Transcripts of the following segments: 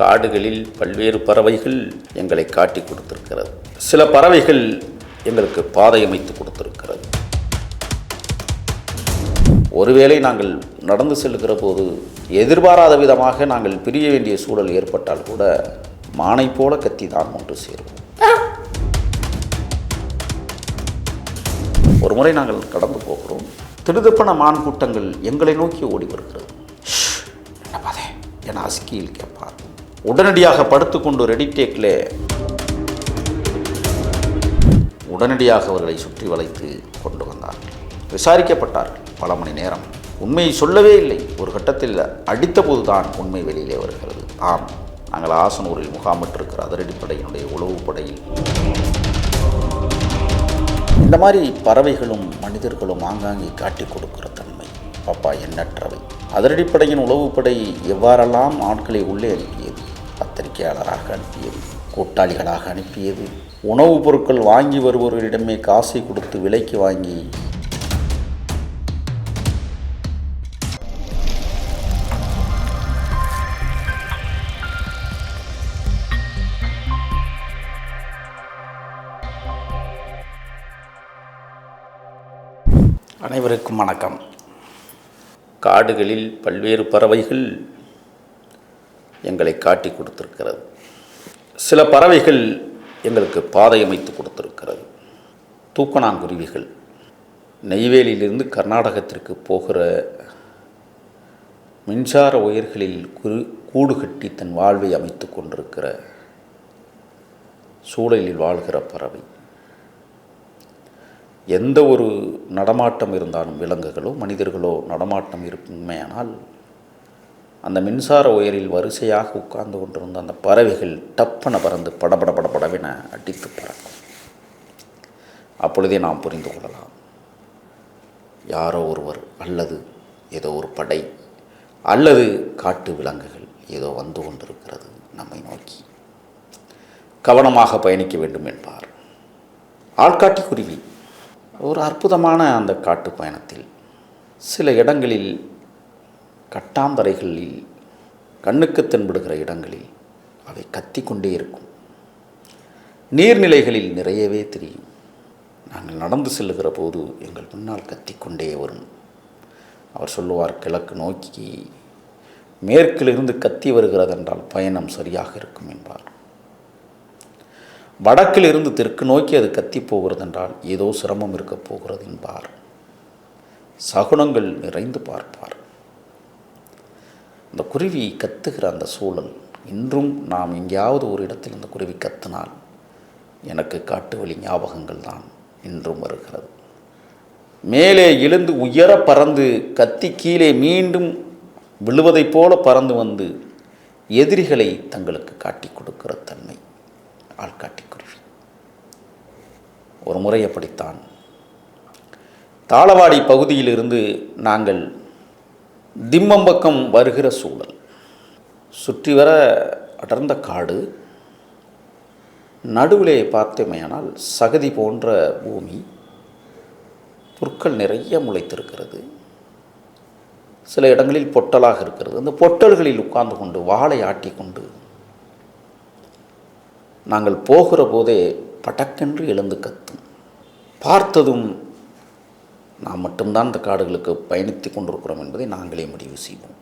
காடுகளில் பல்வேறு பறவைகள் எங்களை காட்டி கொடுத்திருக்கிறது. சில பறவைகள் எங்களுக்கு பாதை அமைத்து கொடுத்திருக்கிறது. ஒருவேளை நாங்கள் நடந்து செல்கிற போது எதிர்பாராத விதமாக நாங்கள் பிரிய வேண்டிய சூழல் ஏற்பட்டால் கூட மானை போல கத்தி தான் ஒன்று சேருவோம் ஒரு முறை நாங்கள் கடந்து போகிறோம். திடுதப்பன மான் கூட்டங்கள் எங்களை நோக்கி ஓடி வருகிறது. என்ன பாதே என அஸ்கியில் கேட்பார் உடனடியாக படுத்துக்கொண்டு ரெடி டேக்கில் உடனடியாக அவர்களை சுற்றி வளைத்து கொண்டு வந்தார்கள். விசாரிக்கப்பட்டார்கள். பல மணி நேரம். உண்மையை சொல்லவே இல்லை. ஒரு கட்டத்தில் அடித்தபோது தான் உண்மை வெளியிலே வருகிறது. ஆம் நாங்கள் ஆசனூரில் முகாமிட்டிருக்கிற அதிரடிப்படையினுடைய உளவுப்படையில் இந்த மாதிரி பறவைகளும் மனிதர்களும் ஆங்காங்கே காட்டி கொடுக்கிற தன்மை பாப்பா எண்ணற்றவை. அதிரடிப்படையின் உளவுப்படை எவ்வாறெல்லாம் ஆட்களை உள்ளே அனுப்பியது பத்திரிகையாளராக அனுப்பியது கூட்டாளிகளாக அனுப்பியது. உணவுப் பொருட்கள் வாங்கி வருபவர்களிடமே காசை கொடுத்து விலைக்கு வாங்கி. அனைவருக்கும் வணக்கம். காடுகளில் பல்வேறு பறவைகள் எங்களை காட்டி கொடுத்திருக்கிறது. சில பறவைகள் எங்களுக்கு பாதை அமைத்து கொடுத்திருக்கிறது. தூக்கணாங்குருவிகள். நெய்வேலியிலிருந்து கர்நாடகத்திற்கு போகிற மின்சார உயர்களில் குரு கூடு கட்டி தன் வாழ்வை அமைத்து கொண்டிருக்கிற சூழலில் வாழ்கிற பறவை. எந்த ஒரு நடமாட்டம் இருந்தாலும் விலங்குகளோ மனிதர்களோ நடமாட்டம் இருக்குமேயானால் அந்த மின்சார உயரில் வரிசையாக உட்கார்ந்து கொண்டிருந்த அந்த பறவைகள் டப்பன பறந்து படபட படபடவென அடித்து பறக்கும். அப்பொழுதே நாம் புரிந்து கொள்ளலாம். யாரோ ஒருவர் அல்லது ஏதோ ஒரு படை அல்லது காட்டு விலங்குகள் ஏதோ வந்து கொண்டிருக்கிறது நம்மை நோக்கி. கவனமாக பயணிக்க வேண்டும் என்பார். ஆள்காட்டி குருவி. ஒரு அற்புதமான அந்த காட்டு பயணத்தில் சில இடங்களில் கட்டாந்தரைகளில் கண்ணுக்கு தென்படுகிற இடங்களில் அவை கத்திக்கொண்டே இருக்கும். நீர்நிலைகளில் நிறையவே தெரியும். நாங்கள் நடந்து செல்லுகிற போது எங்கள் முன்னால் கத்திக்கொண்டே வரும். அவர் சொல்லுவார் கிழக்கு நோக்கி மேற்கிலிருந்து கத்தி வருகிறதென்றால் பயணம் சரியாக இருக்கும் என்பார். வடக்கில் இருந்து தெற்கு நோக்கி அது கத்தி போகிறது என்றால் ஏதோ சிரமம் இருக்கப் போகிறது என்பார். சகுனங்கள் நிறைந்து பார்ப்பார். இந்த குருவி கத்துகிற அந்த சூழல் இன்றும் நாம் எங்கேயாவது ஒரு இடத்தில் அந்த குருவி கத்தினால் எனக்கு காட்டு வழி ஞாபகங்கள் தான் இன்றும் வருகிறது. மேலே எழுந்து உயர பறந்து கத்தி கீழே மீண்டும் விழுவதைப் போல பறந்து வந்து எதிரிகளை தங்களுக்கு காட்டி கொடுக்கிற தன்மை ஆள்காட்டி குருவி. ஒரு முறை அப்படித்தான். தாளவாடி பகுதியிலிருந்து நாங்கள் திம்மம்பக்கம் வருகிற சூழல். சுற்றி வர அடர்ந்த காடு நடுவிலே பார்த்தமையானால் சகதி போன்ற பூமி புற்கள் நிறைய முளைத்திருக்கிறது. சில இடங்களில் பொட்டலாக இருக்கிறது. அந்த பொட்டல்களில் உட்கார்ந்து கொண்டு வாளை ஆட்டி கொண்டு நாங்கள் போகிற போதே பட்டக்கென்று எழுந்து கத்தும். பார்த்ததும் நாம் மட்டும்தான் இந்த காடுகளுக்கு பயணித்து கொண்டிருக்கிறோம் என்பதை நாங்களே முடிவு செய்வோம்.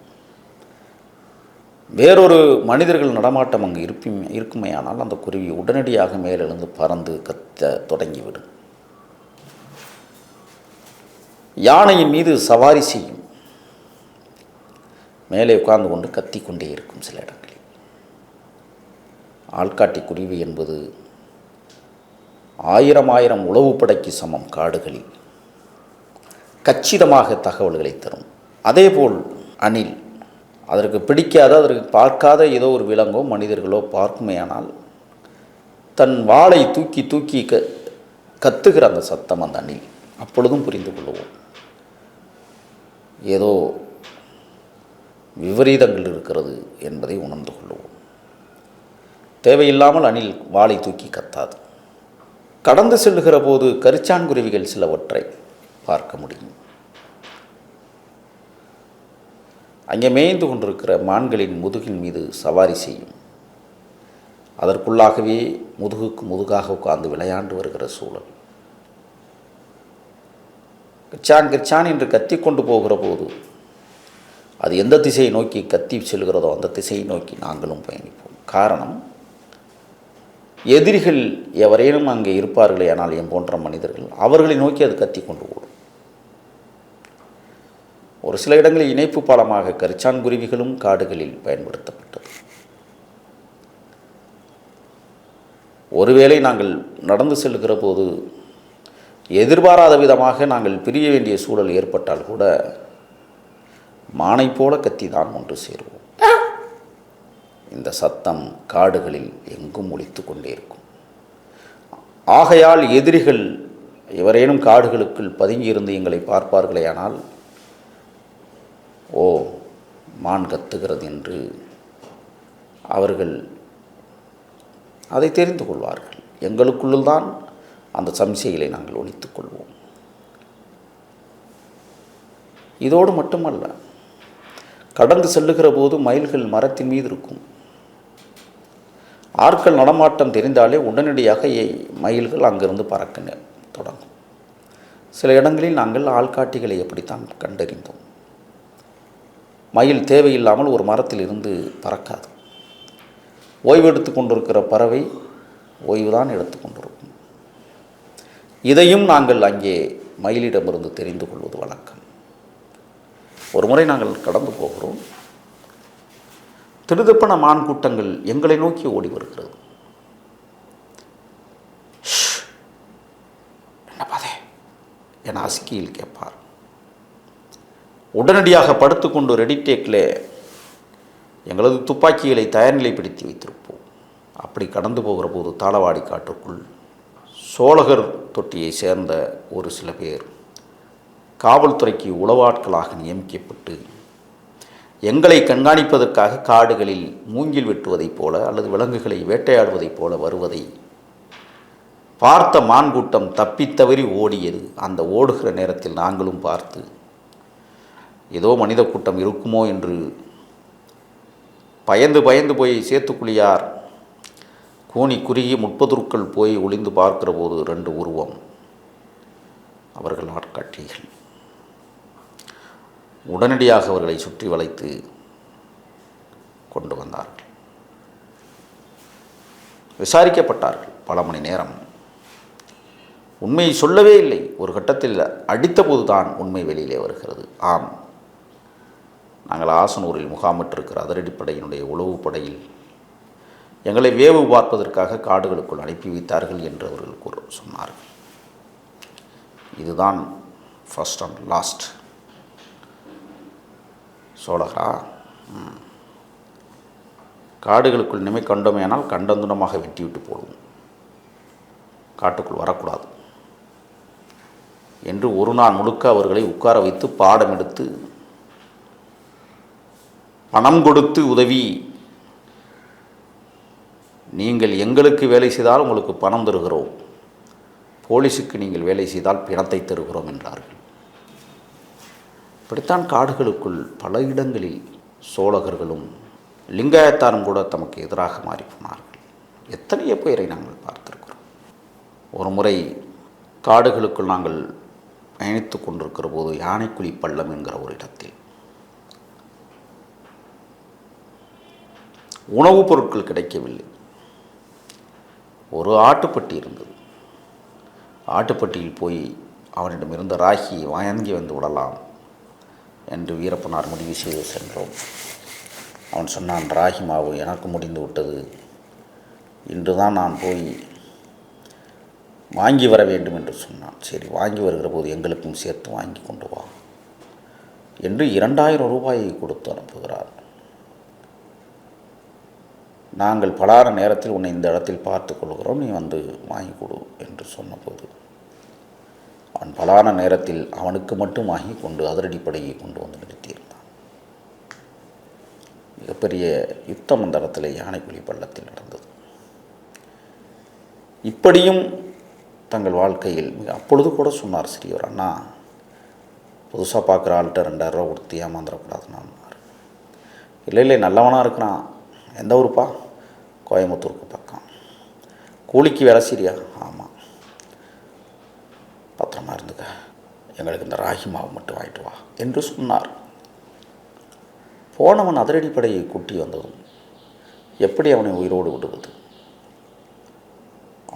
வேறொரு மனிதர்கள் நடமாட்டம் அங்கு இருப்புமே இருக்குமையானால் அந்த குருவி உடனடியாக மேலெழுந்து பறந்து கத்த தொடங்கிவிடும். யானையின் மீது சவாரி செய்யும். மேலே உட்கார்ந்து கொண்டு கத்திக்கொண்டே இருக்கும் சில இடங்களில். ஆள்காட்டி குருவி என்பது ஆயிரம் ஆயிரம் உளவுப்படைக்கு சமம் காடுகளில். கச்சிதமாக தகவல்களை தரும். அதேபோல் அணில் அதற்கு பிடிக்காத அதற்கு பார்க்காத ஏதோ ஒரு விலங்கோ மனிதர்களோ பார்க்குமேயானால் தன் வாளை தூக்கி தூக்கி க கத்துகிற அந்த சத்தம் அந்த அணில் அப்பொழுதும் புரிந்து கொள்வோம் ஏதோ விபரீதங்கள் இருக்கிறது என்பதை உணர்ந்து கொள்ளுவோம். தேவையில்லாமல் அணில் வாளை தூக்கி கத்தாது. கடந்து செல்லுகிற போது கரிச்சான்குருவிகள் சிலவற்றை பார்க்க முடியும். அங்கே மேய்ந்து கொண்டிருக்கிற மான்களின் முதுகின் மீது சவாரி செய்யும். அதற்குள்ளாகவே முதுகுக்கு முதுகாக உட்கார்ந்து விளையாண்டு வருகிற சூழல். கிச்சான் கிச்சான் என்று கத்தி கொண்டு போகிற போது அது எந்த திசையை நோக்கி கத்தி செல்கிறதோ அந்த திசையை நோக்கி நாங்களும் பயணிப்போம். காரணம் எதிரிகள் எவரேனும் அங்கே இருப்பார்களே ஆனால் என் போன்ற மனிதர்கள் அவர்களை நோக்கி அது கத்தி கொண்டு ஓடும். ஒரு சில இடங்களில் இணைப்பு பாலமாக கரிச்சான் குருவிகளும் காடுகளில் பயன்படுத்தப்பட்டது. ஒருவேளை நாங்கள் நடந்து செல்கிற போது எதிர்பாராத விதமாக நாங்கள் பிரிய வேண்டிய சூழல் ஏற்பட்டால் கூட மானை போல கத்தி தான் ஒன்று சேருவோம். இந்த சத்தம் காடுகளில் எங்கும் ஒழித்து கொண்டே இருக்கும். ஆகையால் எதிரிகள் எவரேனும் காடுகளுக்குள் பதுங்கியிருந்து எங்களை பார்ப்பார்களேயானால் ஓ மான் கத்துகிறது என்று அவர்கள் அதை தெரிந்து கொள்வார்கள். எங்களுக்குள்ளுள் தான் அந்த சம்சைகளை நாங்கள் ஒழித்துக் கொள்வோம். இதோடு மட்டுமல்ல கடந்து செல்லுகிற போது மயில்கள் மரத்தின் மீது இருக்கும். ஆட்கள் நடமாட்டம் தெரிந்தாலே உடனடியாக மயில்கள் அங்கிருந்து பறக்க தொடங்கும். சில இடங்களில் நாங்கள் ஆள்காட்டிகளை எப்படித்தான் கண்டறிந்தோம். மயில் தேவையில்லாமல் ஒரு மரத்தில் இருந்து பறக்காது. ஓய்வெடுத்து கொண்டிருக்கிற பறவை ஓய்வுதான் தான் கொண்டிருக்கும். இதையும் நாங்கள் அங்கே மயிலிடமிருந்து தெரிந்து கொள்வது வழக்கம். ஒரு முறை நாங்கள் கடந்து போகிறோம். திருதப்பன மான் கூட்டங்கள் எங்களை நோக்கி ஓடி வருகிறது. என்ன பாதே? என அஸ்கியில் கேட்பார். உடனடியாக படுத்துக்கொண்டு ரெடி டேக்கில் எங்களது துப்பாக்கிகளை தயார்நிலைப்படுத்தி வைத்திருப்போம். அப்படி கடந்து போகிற போது தாளவாடி காட்டுக்குள் சோழகர் தொட்டியை சேர்ந்த ஒரு சில பேர் காவல்துறைக்கு உளவாட்களாக நியமிக்கப்பட்டு எங்களை கண்காணிப்பதற்காக காடுகளில் மூங்கில் வெட்டுவதைப் போல அல்லது விலங்குகளை வேட்டையாடுவதைப் போல வருவதை பார்த்த மான்கூட்டம் தப்பித்தவறி ஓடியது. அந்த ஓடுகிற நேரத்தில் நாங்களும் பார்த்து ஏதோ மனித கூட்டம் இருக்குமோ என்று பயந்து பயந்து போய் சேத்துக்குழியார். கூனி குறுகி முற்பதுருக்கள் போய் ஒளிந்து பார்க்கிற போது ரெண்டு உருவம். அவர்கள் ஆட்காட்டிகள் உடனடியாக அவர்களை சுற்றி வளைத்து கொண்டு வந்தார்கள். விசாரிக்கப்பட்டார்கள் பல மணி நேரம். உண்மையை சொல்லவே இல்லை. ஒரு கட்டத்தில் அடித்தபோது தான் உண்மை வெளியிலே வருகிறது. ஆம். நாங்கள் ஆசனூரில் முகாமிட்டிருக்கிற அதிரடிப்படையினுடைய உளவு படையில் எங்களை வேவு பார்ப்பதற்காக காடுகளுக்குள் அனுப்பி வைத்தார்கள் என்று அவர்கள் கூற சொன்னார்கள். இதுதான் ஃபர்ஸ்ட் அண்ட் லாஸ்ட் சோழகா காடுகளுக்குள் நிமை கண்டோமேனால் கண்டந்துனமாக வெட்டிவிட்டு போடுவோம். காட்டுக்குள் வரக்கூடாது. என்று ஒரு நாள் முழுக்க அவர்களை உட்கார வைத்து பாடம் எடுத்து பணம் கொடுத்து உதவி. நீங்கள் எங்களுக்கு வேலை செய்தால் உங்களுக்கு பணம் தருகிறோம். போலீஸுக்கு நீங்கள் வேலை செய்தால் பிணத்தை தருகிறோம் என்றார்கள். இப்படித்தான் காடுகளுக்குள் பல இடங்களில் சோழகர்களும் லிங்காயத்தாரும் கூட தமக்கு எதிராக மாறி போனார்கள். எத்தனையோ பேரை நாங்கள் பார்த்திருக்கிறோம். ஒரு முறை காடுகளுக்குள் நாங்கள் பயணித்து கொண்டிருக்கிற போது யானைக்குழி பள்ளம் என்கிற ஒரு இடத்தில் உணவுப் பொருட்கள் கிடைக்கவில்லை. ஒரு ஆட்டுப்பட்டி இருந்தது. ஆட்டுப்பட்டியில் போய் அவனிடம் இருந்த ராகியை வாங்கி வந்து விடலாம் என்று வீரப்பனார் முடிவு செய்து சென்றோம். அவன் சொன்னான் ராகி மாவு எனக்கு முடிந்து விட்டது. இன்று தான் நான் போய் வாங்கி வர வேண்டும் என்று சொன்னான். சரி வாங்கி வருகிற போது எங்களுக்கும் சேர்த்து வாங்கி கொண்டு வா என்று இரண்டாயிரம் ரூபாயை கொடுத்து அனுப்புகிறார். நாங்கள் பலார நேரத்தில் உன்னை இந்த இடத்தில் பார்த்து கொள்கிறோம் நீ வந்து வாங்கி கொடு என்று சொன்னபோது அவன் பலான நேரத்தில் அவனுக்கு மட்டும் வாங்கி கொண்டு அதிரடிப்படையை கொண்டு வந்து நிறுத்தியிருந்தான். மிகப்பெரிய யுத்தம் அந்த இடத்துல யானைக்குழி பள்ளத்தில் நடந்தது. இப்படியும் தங்கள் வாழ்க்கையில் மிக அப்பொழுது கூட சொன்னார் சிறியவர் அண்ணா புதுசாக பார்க்குற ஆள்கிட்ட ரெண்டாயிரரூவா கொடுத்து ஏமாந்துடக்கூடாதுன்னு இல்லை இல்லை நல்லவனாக இருக்கிறான். எந்த ஊருப்பா? கோயம்புத்தூருக்கு பக்கம். கூலிக்கு வேலை சரியா ஆமாம் பத்திரமா இருந்துக்க. எங்களுக்கு இந்த ராகி மாவு மட்டும் வாங்கிட்டு வா என்று சொன்னார். போனவன் அதிரடிப்படையை குட்டி வந்ததும் எப்படி அவனை உயிரோடு விடுவது?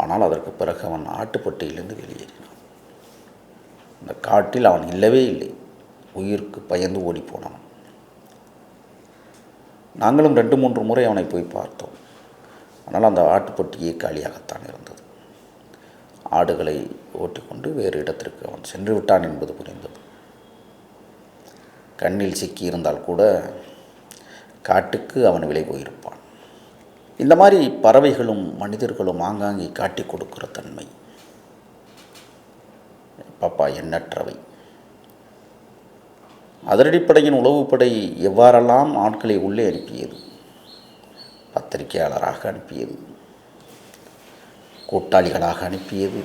ஆனால் அதற்கு பிறகு அவன் ஆட்டுப்பட்டியிலிருந்து வெளியேறினான். இந்த காட்டில் அவன் இல்லவே இல்லை. உயிருக்கு பயந்து ஓடி போனவன். நாங்களும் ரெண்டு மூன்று முறை அவனை போய் பார்த்தோம். ஆனால் அந்த ஆட்டுப்பட்டியே காலியாகத்தான் இருந்தது. ஆடுகளை ஓட்டிக்கொண்டு வேறு இடத்திற்கு அவன் சென்று விட்டான் என்பது புரிந்தது. கண்ணில் சிக்கி இருந்தால் கூட காட்டுக்கு அவன் விலை போயிருப்பான். இந்த மாதிரி பறவைகளும் மனிதர்களும் ஆங்காங்கே காட்டி கொடுக்கிற தன்மை. பாப்பா எண்ணற்றவை. அதிரடிப்படையின் உளவுப்படை எவ்வாறெல்லாம் ஆட்களை உள்ளே அனுப்பியது? பத்திரிகையாளராக அனுப்பியது. கூட்டாளிகளாக அனுப்பியது.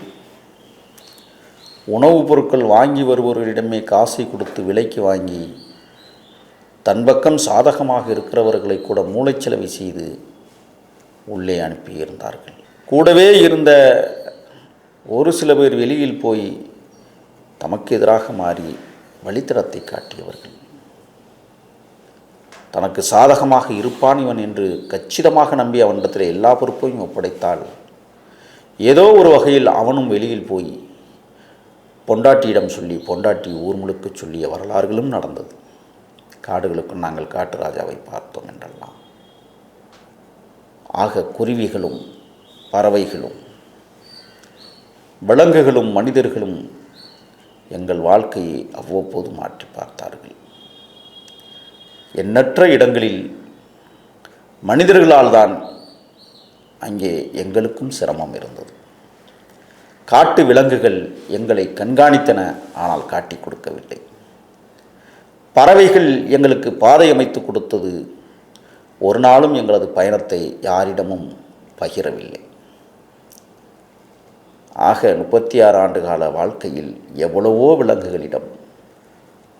உணவுப் பொருட்கள் வாங்கி வருபவர்களிடமே காசை கொடுத்து விலைக்கு வாங்கி தன் பக்கம் சாதகமாக இருக்கிறவர்களை கூட மூளைச்சலவை செய்து உள்ளே அனுப்பியிருந்தார்கள். கூடவே இருந்த ஒரு சில பேர் வெளியில் போய் தமக்கு எதிராக மாறி வழித்தடத்தை காட்டியவர்கள். தனக்கு சாதகமாக இருப்பான் இவன் என்று கச்சிதமாக நம்பி அவனிடத்தில் எல்லா பொறுப்பையும் ஒப்படைத்தால் ஏதோ ஒரு வகையில் அவனும் வெளியில் போய் பொண்டாட்டியிடம் சொல்லி பொண்டாட்டி ஊர் முழுக்க சொல்லிய வரலாறுகளும் நடந்தது. காடுகளுக்கு நாங்கள் காட்டு ராஜாவை பார்த்தோம் என்றெல்லாம். ஆக குருவிகளும் பறவைகளும் விலங்குகளும் மனிதர்களும் எங்கள் வாழ்க்கையை அவ்வப்போது மாற்றி பார்த்தார்கள். எண்ணற்ற இடங்களில் மனிதர்களால் தான் அங்கே எங்களுக்கும் சிரமம் இருந்தது. காட்டு விலங்குகள் எங்களை கண்காணித்தன ஆனால் காட்டி கொடுக்கவில்லை. பறவைகள் எங்களுக்கு பாதை அமைத்து கொடுத்தது. ஒரு நாளும் எங்களது பயணத்தை யாரிடமும் பகிரவில்லை. ஆக முப்பத்தி ஆறு ஆண்டு கால வாழ்க்கையில் எவ்வளவோ விலங்குகளிடம்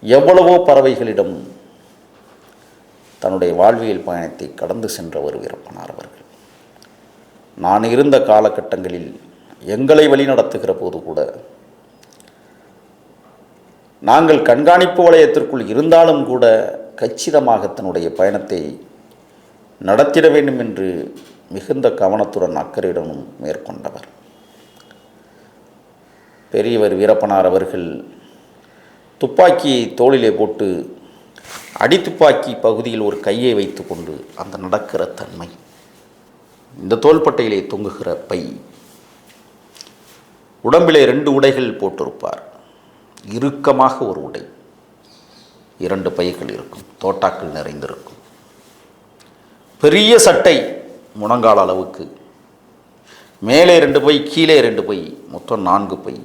எவ்வளவோ பறவைகளிடம் தன்னுடைய வாழ்வியல் பயணத்தை கடந்து சென்றவர் வீரப்பனார் அவர்கள். நான் இருந்த காலகட்டங்களில் எங்களை வழிநடத்துகிற போது கூட நாங்கள் கண்காணிப்பு வளையத்திற்குள் இருந்தாலும் கூட கச்சிதமாக தன்னுடைய பயணத்தை நடத்திட வேண்டும் என்று மிகுந்த கவனத்துடன் அக்கறையுடனும் மேற்கொண்டவர். பெரியவர் வீரப்பனார் அவர்கள் துப்பாக்கியை தோளிலே போட்டு அடித்துப்பாக்கி பகுதியில் ஒரு கையை வைத்துக்கொண்டு அந்த நடக்கிற தன்மை. இந்த தோள்பட்டையிலே தொங்குகிற பை. உடம்பிலே ரெண்டு உடைகள் போட்டிருப்பார். இறுக்கமாக ஒரு உடை. இரண்டு பைகள் இருக்கும். தோட்டாக்கள் நிறைந்திருக்கும். பெரிய சட்டை முழங்கால் அளவுக்கு. மேலே ரெண்டு பை கீழே ரெண்டு பை மொத்தம் நான்கு பை.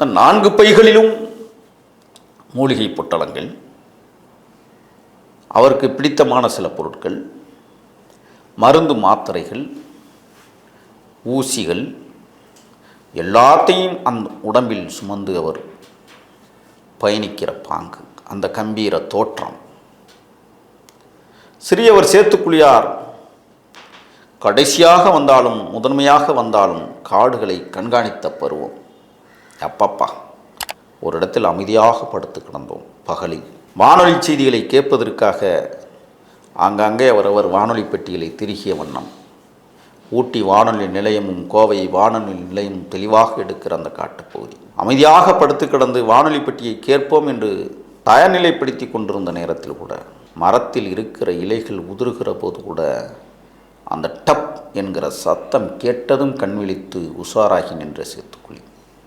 தன் நான்கு பைகளிலும் மூலிகை பொட்டலங்கள் அவருக்கு பிடித்தமான சில பொருட்கள் மருந்து மாத்திரைகள் ஊசிகள் எல்லாத்தையும் அந்த உடம்பில் சுமந்து அவர் பயணிக்கிற பாங்கு அந்த கம்பீர தோற்றம். சிறியவர் சேத்துக்குழியார் கடைசியாக வந்தாலும் முதன்மையாக வந்தாலும் காடுகளை கண்காணித்த பருவம். அப்பப்பா. ஒரு இடத்தில் அமைதியாக படுத்து கிடந்தோம். பகலில். வானொலி செய்திகளை கேட்பதற்காக ஆங்காங்கே அவரவர் வானொலி பெட்டிகளை திருகிய வண்ணம். ஊட்டி வானொலி நிலையமும் கோவை வானொலி நிலையமும் தெளிவாக எடுக்கிற அந்த காட்டுப்பகுதி. அமைதியாக படுத்து கிடந்து வானொலி பெட்டியை கேட்போம் என்று தயார்நிலைப்படுத்தி கொண்டிருந்த நேரத்தில் கூட மரத்தில் இருக்கிற இலைகள் உதிர்கிற போது கூட அந்த டப் என்கிற சத்தம் கேட்டதும் கண்விழித்து உஷாராகி நின்ற சேத்து.